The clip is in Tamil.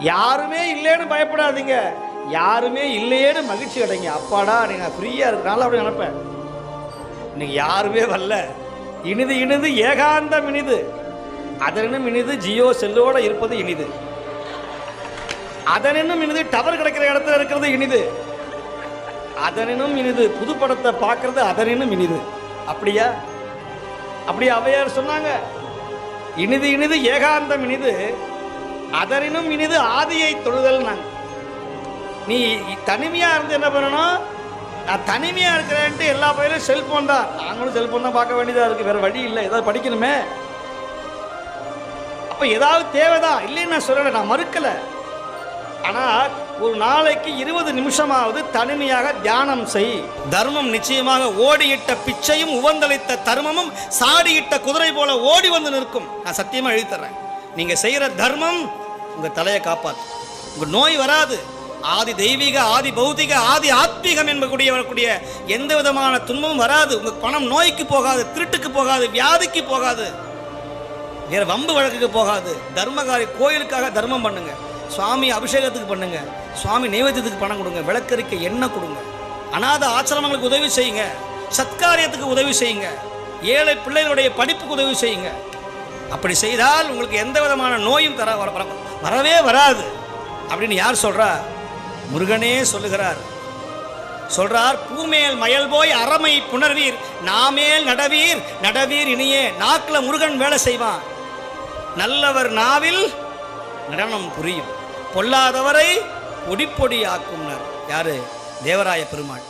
யாருமே இல்லைன்னு பயப்படாதீங்க. யாருமே இல்லையேன்னு மகிழ்ச்சி அடைங்க. அப்பாடா நீங்கள் ஃப்ரீயாக இருக்கிறனால அப்படி நினைப்பேன். இன்னைக்கு யாருமே வரல. இனிது இனிது ஏகாந்தம் இனிது. அதனும் இனிது ஜியோ செல்லோட இருப்பது இனிது. அதனினும் இனிது டவர் கிடைக்கிற இடத்துல இருக்கிறது இனிது. அதனினும் இனிது புது படத்தை பார்க்கறது அதனினும் இனிது. அப்படியா? அப்படியா அவையார் சொன்னாங்க. இனிது இனிது ஏகாந்தம் இனிது. அதனினும் இனிது ஆதியை தொழுதல் நாங்க நீ தனிமையா இருந்து என்ன பண்ணணும் நான் தனிமையா இருக்கிறேன்ட்டு எல்லா பயிலும் செல்போன் தான். நாங்களும் செல்போன் தான் பார்க்க வேண்டியதா இருக்கு. வேற வழி இல்லை. ஏதாவது படிக்கணுமே. அப்ப ஏதாவது தேவைதான் இல்லைன்னு நான் சொல்லலை. நான் மறுக்கல. ஆனா ஒரு நாளைக்கு இருபது நிமிஷமாவது தனிமையாக தியானம் செய். தர்மம் நிச்சயமாக ஓடியிட்ட பிச்சையும் உவந்தளித்த தர்மமும் சாடியிட்ட குதிரை போல ஓடி வந்து நிற்கும். நான் சத்தியமா எழுதி தர்றேன். நீங்க செய்யற தர்மம் உங்க தலையை காப்பாத்தும் உங்க நோய் வராது. ஆதி தெய்வீக ஆதி பௌதிக ஆதி ஆத்மீகம் என்பக்கூடிய வரக்கூடிய எந்த விதமான துன்பமும் வராது. உங்க பணம் நோய்க்கு போகாது திருட்டுக்கு போகாது வியாதிக்கு போகாது. வேற வம்பு வழக்குக்கு போகாது. தர்மகாரி கோயிலுக்காக தர்மம் பண்ணுங்க. சுவாமி அபிஷேகத்துக்கு பண்ணுங்க. சுவாமி நைவேத்தியத்துக்கு பணம் கொடுங்க. விளக்கரிக்க எண்ணெய் கொடுங்க. அநாத ஆசிரமங்களுக்கு உதவி செய்யுங்க. சத்காரியத்துக்கு உதவி செய்யுங்க. ஏழை பிள்ளைகளுடைய படிப்புக்கு உதவி செய்யுங்க. அப்படி செய்தால் உங்களுக்கு எந்த விதமான நோயும் தர வர- வர- வரவே வராது. அப்படின்னு யார் சொல்கிறா முருகனே சொல்லுகிறார். சொல்றார் பூமேல் மயல் போய் அறமை புணர்வீர் நாமேல் நடவீர் நடவீர் இனியே நாக்கில் முருகன் வேலை செய்வான். நல்லவர் நாவில் நடனம் புரியும். பொல்லாதவரை பொடி ஆக்கும்னர் யாரு? தேவராய பெருமாள்.